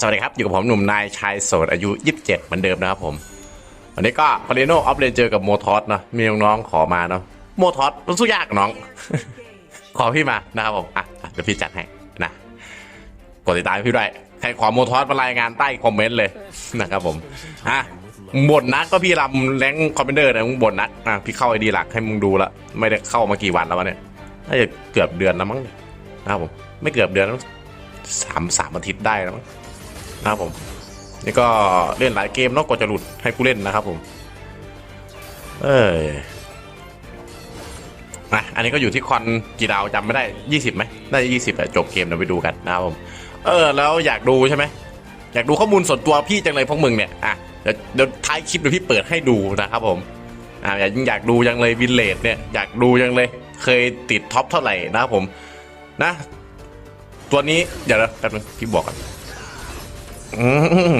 สวัสดีครับ อยู่กับผมหนุ่มนายชายโสดอายุ 27 เหมือนเดิมนะครับผมวันนี้ก็พาริโนออฟเลนเจอกับโมทอสเนาะมีน้องๆขอมาเนาะโมทอสมันสู้ยากน้อง ขอพี่มานะครับผมอะเดี๋ยวพี่จัดให้นะกดติดตามพี่ด้วยใครขอโมทอสมารายงานใต้คอมเมนต์เลยนะครับผมอะบ่นนักก็พี่รำแรงคอมเมนเดอร์นะมึงบ่นนักอะพี่เข้าไอดีหลักให้มึงดูละไม่ได้เข้ามากี่วันแล้ววะเนี่ยน่าจะเกือบเดือนแล้วมั้งเนี่ยนะครับผมไม่เกือบเดือนแล้วสามสามอาทิตย์ได้แล้วมั้ง นะครับผมนี่ก็เล่นหลายเกมเนอกกว่าจะหลุดให้ผู้เล่นนะครับผม เออนะอันนี้ก็อยู่ที่คอนกี่ดาวจำไม่ได้ยี่สิบไหมน่าจะยี่สิบอะจบเกมเดี๋ยวไปดูกันนะครับผม เออ แล้วอยากดูใช่ไหมอยากดูข้อมูลส่วนตัวพี่จังเลยพวกมึงเนี่ยอะเดี๋ยวเดี๋ยวท้ายคลิปเดี๋ยวพี่เปิดให้ดูนะครับผมอ่าอยากอยากดูจังเลยวินเลดเนี่ยอยากดูจังเลย เคยติดท็อปเท่าไหร่นะครับผมนะ ตัวนี้เดี๋ยวนะแป๊บนึงพี่บอกกัน อืม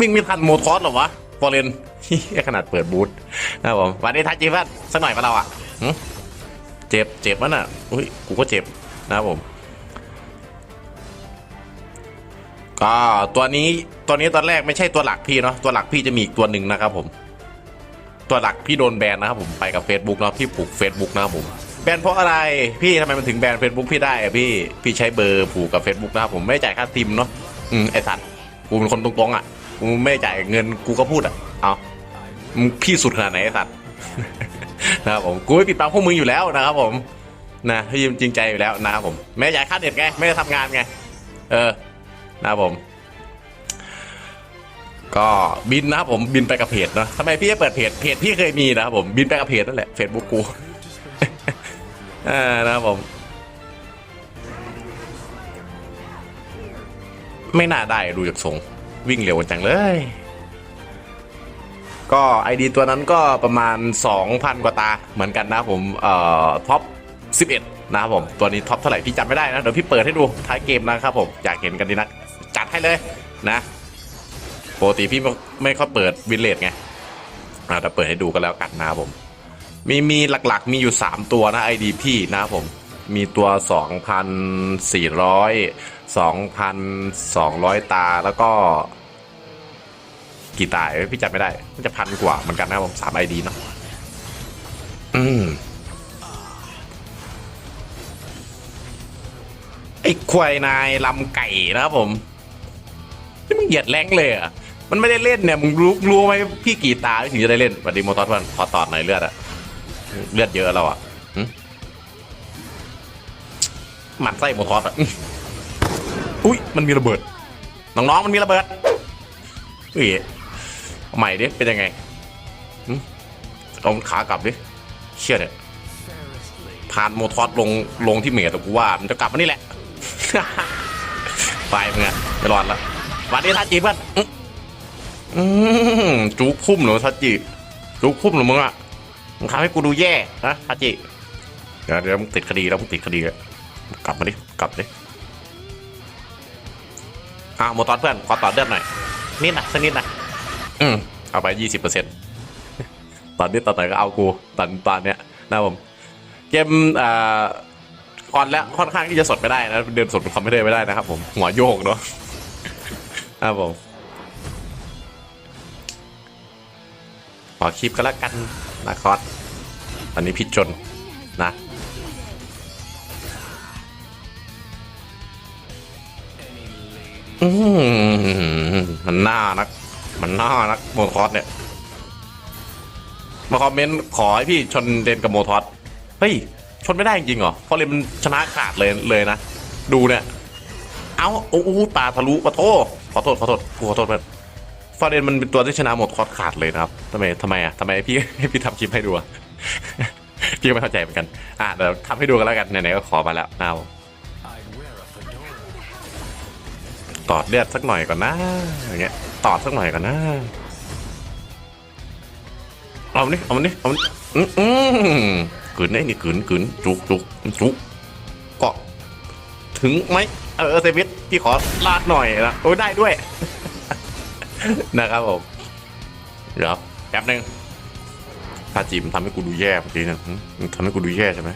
วิ่งไม่ทันโมทอสหรอวะฟอร์เรนขนาดเปิดบูธนะผมวันนี้ทักจีพัดสักหน่อยปะเราอะเจ็บเจ็บมั้น่ะอุ้ยกูก็เจ็บนะครับผมก็ตัวนี้ตัวนี้ตอนแรกไม่ใช่ตัวหลักพี่เนาะตัวหลักพี่จะมีอีกตัวหนึ่งนะครับผม ตัวหลักพี่โดนแบนนะครับผมไปกับ Facebook เนาะพี่ปลูก Facebook นะครับผมแบนเพราะอะไรพี่ทำไมมันถึงแบน Facebook พี่ได้อะพี่พี่ใช้เบอร์ผูกกับ Facebook นะครับผมไม่จ่ายค่าติมเนาะ อืมไอสัตว์กูเป็นคนตรงๆอะกูไม่จ่ายเงินกูก็พูดอะเอามึงพี่สุดขนาดไหนไอสัตว์นะครับผมกูไม่ปิดบังพวกมึงอยู่แล้วนะครับผมนะพี่จริงใจอยู่แล้วนะครับผมไม่จ่ายค่าเน็ตไงไม่ได้ทำงานไงเออนะครับผม ก็บินนะครับผมบินไปกับเพจเนาะทำไมพี่จะเปิดเพจเพจพี่เคยมีนะครับผมบินไปกับเพจนั่นแหละเฟซบุ๊กกูอ่านะครับผม ไม่น่าได้ดูจากทรงวิ่งเร็วจังเลย ก็ไอดีตัวนั้นก็ประมาณ 2,000 กว่าตาเหมือนกันนะผมเอ่อท็อป 11 นะครับผม ตัวนี้ท็อปเท่าไหร่พี่จำไม่ได้นะ เดี๋ยวพี่เปิดให้ดูท้ายเกมนะครับผมอยากเห็นกันดีนักจัดให้เลยนะปกติพี่ไม่ไม่ค่อยเปิดวินเลดไงอ่าแต่เปิดให้ดูกันแล้วกันนะครับผม มีมีหลักๆมีอยู่ 3 ตัวนะ ID พี่นะครับผม มีตัว 2,400 2,200 ตาแล้วก็ กี่ตายพี่จำไม่ได้มันจะพันกว่าเหมือนกันนะครับผมสาม ID เนาะอืมไอ้ควายนายลำไก่นะครับผมนี่มึงเหยียดแรงเลยอะมันไม่ได้เล่นเนี่ยมึงรู้รู้ไหมพี่กี่ตาถึงจะได้เล่นสวัสดีโมตอสวันขอตอดหน่อยเลือดอะเลือดเยอะเราอะหึหมันไส้โมทอสอะ อุ้ยมันมีระเบิด น้องๆมันมีระเบิดเฮ้ยใหม่ดิเป็นยังไงเอาขากลับดิเชื่อเนี่ยผ่านโมทอสลงลงที่เมแต่กูว่ามันจะกลับมานี่แหละไปมึงอะไม่รอดละวันนี้ทัดจีเพื่อนอื้ออืมจุกพุ่มเหรอทัดจีจุกพุ่มเหรอมึงอะมึงทำให้กูดูแย่นะทัดจีเดี๋ยวเดี๋ยวมึงติดคดีแล้วมึงติดคดีแล้วกลับมาดิกลับดิ อะโมตอนเพื่อนขอต่อเลือดหน่อยนิดนะสักนิดนะอืมเอาไปยี่สิบเปอร์เซ็นต์ตอนนี้ตอนไหนก็เอากูตอนตอนเนี้ยนะผมเกมอ่าออนแล้วค่อนข้างที่จะสดไม่ได้นะเดินสดคอมไม่ได้ไม่ได้นะครับผมหัวโยกเนาะครับผมขอคลิปก็แล้วกันนะครับอันนี้พิดจนนะ อืมมันน่านัก มันน่านักโมทอสเนี่ย มาคอมเมนต์ขอให้พี่ชนเลนกับโมทอสเฮ้ย ชนไม่ได้จริงเหรอ เพราะเลนมันชนะขาดเลยเลยนะ ดูเนี่ย เอาโอ้โหตาทะลุปะโทขอโทษขอโทษกูขอโทษเพื่อนฟาเรนมันเป็นตัวที่ชนะหมดคอร์สขาดเลยนะครับทำไมทำไมอะทำไมพี่ให้พี่ทำคลิปให้ดูอะพี่ก็ไม่เข้าใจเหมือนกัน อะเดี๋ยวทำให้ดูกันแล้วกันไหนๆก็ขอมาแล้วนะครับ ตอดเลือดสักหน่อยก่อนนะอย่างเงี้ยตอดสักหน่อยก่อนนะเอามันนี่เอามันนี่เอานอืมอืมขืนได้นี่ขืนขืนจุกจุกจุกเก็ถึงไหมเออเซมิสพี่ขอลาดหน่อยนะโอ้ยได้ด้วย นะครับผมเดี๋ยวแป๊บนึงถ้าจีมทำให้กูดูแย่เมื่อกี้นะทำให้กูดูแย่ใช่ไหม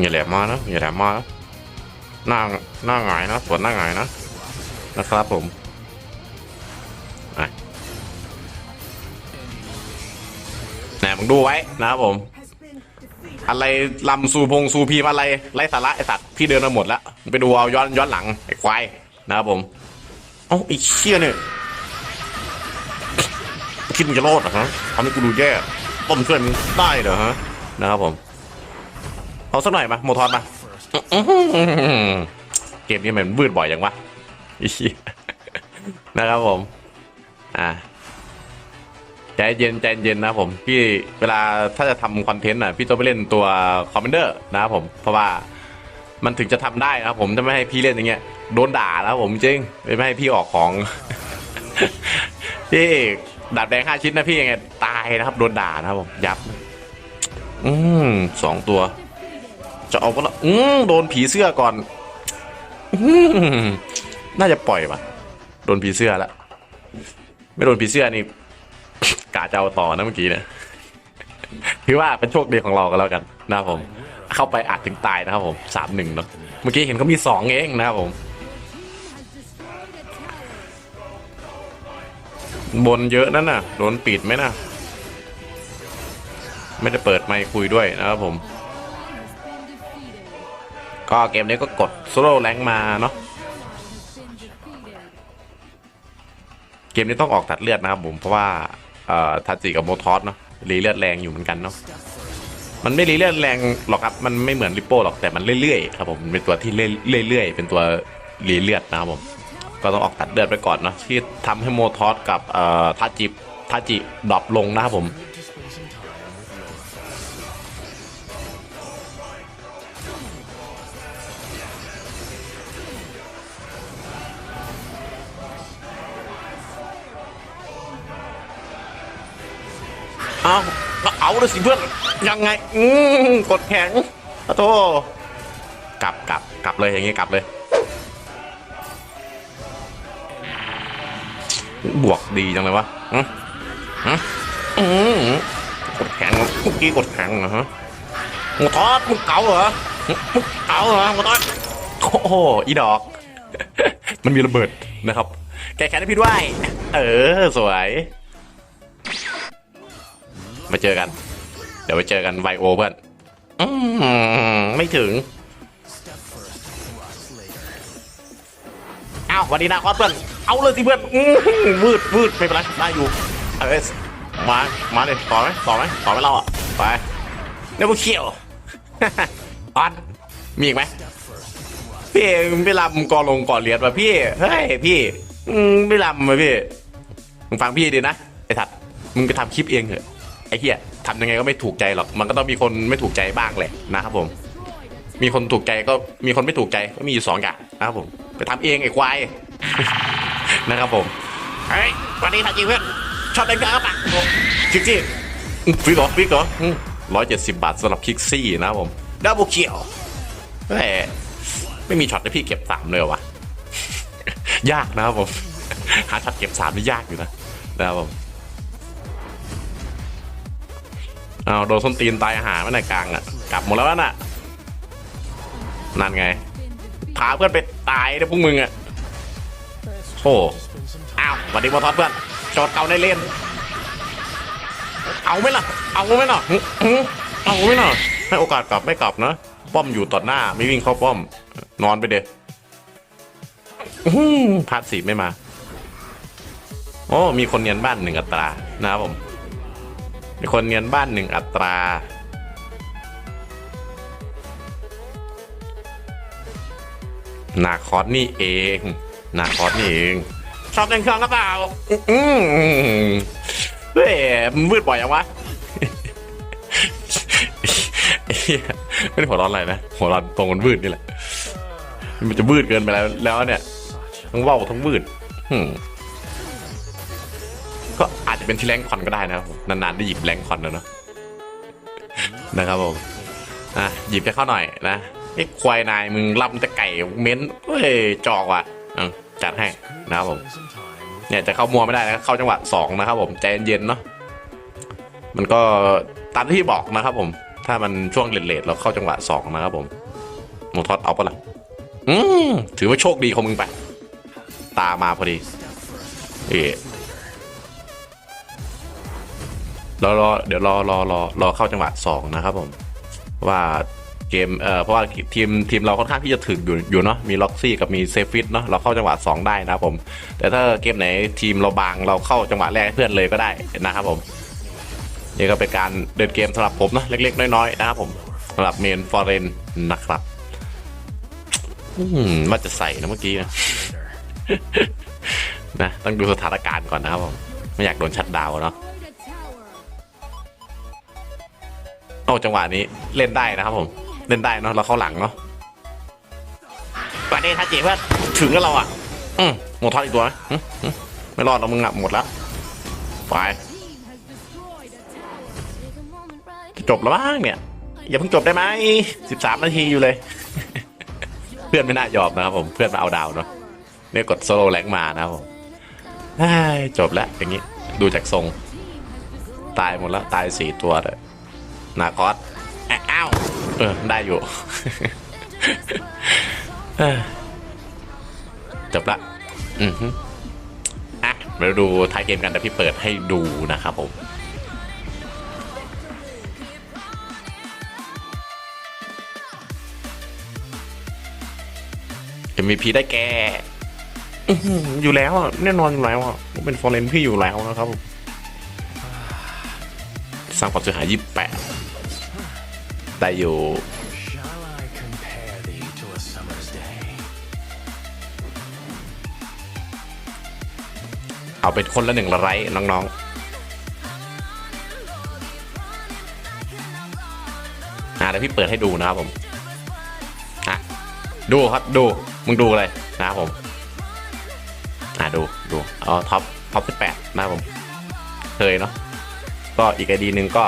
อย่าแหลมมานะอย่าแหลมมานะ หน้าหน้าหงายนะสวนหน้าหงายนะ นะครับผมแหนมึงดูไว้นะครับผม อะไรลำซูพงซูพีมอะไรไร้สาระไอสัตว์พี่เดินมาหมดแล้วไปดูเอาย้อนย้อนหลังไอควายนะครับผมเอ้าไอเชี่ยเนี่ยคิดมึงจะรอดเหรอฮะทำให้กูดูแย่ต้มช่วยมึงได้เหรอฮะนะครับผมเอาสักหน่อยมาโมทอนมา เกมนี้มันวืดบ่อยอย่างวะไอ้เหี้ยนะครับผม อ่าใจเย็นใจเย็นนะผมพี่เวลาถ้าจะทำคอนเทนต์อะพี่ต้องไปเล่นตัวคอมมนเดอร์นะครับผมเพราะว่ามันถึงจะทำได้นะครับผมจะไม่ให้พี่เล่นอย่างเงี้ยโดนด่านะครับผมจริงไม่ให้พี่ออกของพี่ดาบแดงห้าชิ้นนะพี่ยังไงตายนะครับโดนด่านะครับผมยับ อืมสองตัว จะเอาก็ละอืมโดนผีเสื้อก่อนอน่าจะปล่อยว่ะโดนผีเสื้อแล้วไม่โดนผีเสื้อนี่กาจะเอาต่อนะเมื่อกี้เนี่ยคือว่าเป็นโชคดีของเราก็แล้วกันนะครับผม เข้าไปอาจถึงตายนะครับผมสามหนึ่งเนาะเมื่อกี้เห็นเขามีสองเองนะครับผม บนเยอะนั่นน่ะโดนปิดไหมน่ะ ไม่ได้เปิดไมค์คุยด้วยนะครับผม ก็เกมนี้ก็กดโซโล่แรงมาเนาะเกมนี้ต้องออกตัดเลือดนะครับผมเพราะว่าทัตจิกับโมทอสเนาะรีเลือดแรงอยู่เหมือนกันเนาะมันไม่รีเลือดแรงหรอกครับมันไม่เหมือนริปโป้หรอกแต่มันเรื่อยๆครับผมเป็นตัวที่เรื่อยๆเป็นตัวรีเลือดนะครับผมก็ต้องออกตัดเลือดไปก่อนเนาะที่ทำให้โมทอสกับทัตจิทัตจิดรอปลงนะครับผม เอาก็เอาเลยสิเพื่อนยังไง อืมกดแข็งโทษกลับกลับกลับเลยอย่างงี้กลับเลย บวกดีจังเลยวะอืมอืมอืมกดแข็งเมื่อกี้กดแข็งเหรอฮะมึงทอดมึงเก๋าเหรอมึงเก๋าเหรอมึงทอดโอ้โหอีดอก มันมีระเบิดนะครับ แกแค้นให้พี่ด้วย เออ สวย มาเจอกัน เดี๋ยวไปเจอกันไวโอเพื่อนอืมไม่ถึงอ้าววันนี้นาคอสเพื่อนเอาเลยสิเพื่อนอื้อหืดวืดไม่เป็นไรได้อยู่เออมามาเลยต่อไหมต่อไหมต่อไหมเราอะไปเนวเขียวออนมีอีกไหมพี่ไม่ลำกอลงก่อเรียนป่ะพี่เฮ้ยพี่อืมไม่ลำมาพี่มึงฟังพี่ดีนะไอ้ทัดมึงไปทำคลิปเองเถอะ ไอ้เหี้ยทำยังไงก็ไม่ถูกใจหรอก มันก็ต้องมีคนไม่ถูกใจบ้างแหละนะครับผม มีคนถูกใจก็มีคนไม่ถูกใจก็มีอยู่สองอย่างนะครับผม ไปทำเองไอ้ควายนะครับผม เฮ้ยวันนี้ทำจริงเพื่อน ชอบเล่นเกมปะคิกซี่ฟิกเหรอฟิกเหรอร้อยเจ็ดสิบบาทสำหรับคิกซี่นะครับผมดับเบิลเคียวแหมไม่มีช็อตให้พี่เก็บสามเลยเหรอวะยากนะครับผม หาช็อตเก็บสามนี่ยากอยู่นะนะครับผม เอาวโดนส้นตีนตายหาไม่ในกลางอะ กลับหมดแล้วน่ะ นั่นไงพาเพื่อนไปตายนะพวกมึงอะโอ้อ้าวสวัสดีบอทอสเพื่อนจทย์เก่าในเล่นเอาไหมล่ะ เอาไหมล่ะเอาไหมล่ะให้โอกาสกลับไม่กลับนะ ป้อมอยู่ต่อหน้า ไม่วิ่งเข้าป้อม นอนไปเด้อหือพาดสีไม่มา โอ้ มีคนเนียนบ้านหนึ่งอัตรา นะครับผม มีคนเนียนบ้านหนึ่งอัตรา นาคอสนี่เอง นาคอสนี่เองชอบเล่นเครื่องก็เปล่า อืมเฮ้ยมันมืดบ่อยยังวะไม่ได้หัวร้อนอะไรนะ หัวร้อนตรงมันวืดนี่แหละ มันจะวืดเกินไปแล้วแล้วเนี่ย ทั้งเว่าวทั้งวืดอืม จะเป็นที่แรงคอนก็ได้นะครับผมนานๆได้หยิบแรงคอนแล้วเนอะนะครับผมอะหยิบให้เข้าหน่อยนะไอ้ควายนายมึงลำแต่ไก่เม้นเฮ้ยจอกว่ะจัดให้นะครับผมเนี่ยจะเข้ามัวไม่ได้นะเข้าจังหวะสองนะครับผมใจเย็นๆเนาะมันก็ตามที่บอกนะครับผม ถ้ามันช่วงเลทๆเราเข้าจังหวะสองนะครับผมโมทอสเอาปะล่ะอืมถือว่าโชคดีของมึงไป ตามมาพอดีเอ๊ รอรอเดี๋ยวรอรอรอรอเข้าจังหวะสองนะครับผมว่าเกมเอ่อเพราะว่าทีมทีมเราค่อนข้างที่จะถึกอยู่อยู่เนาะมีล็อกซี่กับมีเซฟิตเนาะเราเข้าจังหวะ 2 ได้นะครับผม แต่ถ้าเกมไหนทีมเราบางเราเข้าจังหวะแรกให้เพื่อนเลยก็ได้นะครับผมนี่ก็เป็นการเดินเกมสำหรับผมนะเล็ก ๆ น้อยๆนะครับผมสำหรับเมนฟอร์เรนนะครับอืมว่าจะใส่นะเมื่อกี้นะนะต้องดูสถานการณ์ก่อนนะครับผมไม่อยากโดนชัดดาวเนาะ โอ้จังหวะนี้เล่นได้นะครับผม เล่นได้เนาะเราเข้าหลังเนาะกว่านี้ถ้าเจ๊เพื่อนถึงแล้วเราอะอืมหมดทอดอีกตัวไหมอืมอืมไม่รอดเรามึงอะหมดแล้วไปจะจบแล้วบ้างเนี่ย อย่าเพิ่งจบได้ไหมสิบสามนาทีอยู่เลย เพื่อนไม่น่ายอมนะครับผมเพื่อนมาเอาดาวเนาะเนี่ยกดโซโล่แรงมานะครับผมเอ้ยจบแล้วอย่างนี้ดูจากทรง ตายหมดแล้ว ตายสี่ตัวเลย นาคอสแอะอ้าวเออได้อยู่เออจบละ อือฮึอะมาดูท้ายเกมกันแต่พี่เปิดให้ดูนะครับผม MVP ได้แกอื้อหืออยู่แล้วอะแน่นอนอยู่แล้วอะผมเป็นฟอร์เรนพี่อยู่แล้วนะครับผมสร้างความเสียหายยี่แปด to a summer's day? เอาเป็นคนละหนึ่งละไรน้องๆอ่าเดี๋ยวพี่เปิดให้ดูนะครับผมอะดูครับดู มึงดูเลยนะครับผมอ่าดูดูเอาท็อปท็อปสิบแปดนะครับผม เคยเนาะ ก็อีกไอดีหนึ่งก็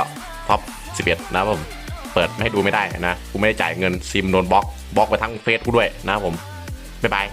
ท็อปสิบเอ็ดนะครับผม เปิดให้ดูไม่ได้นะกูไม่ได้จ่ายเงินซิมโดนบล็อกบล็อกไปทั้งเฟซกูด้วยนะครับผมบ๊ายบาย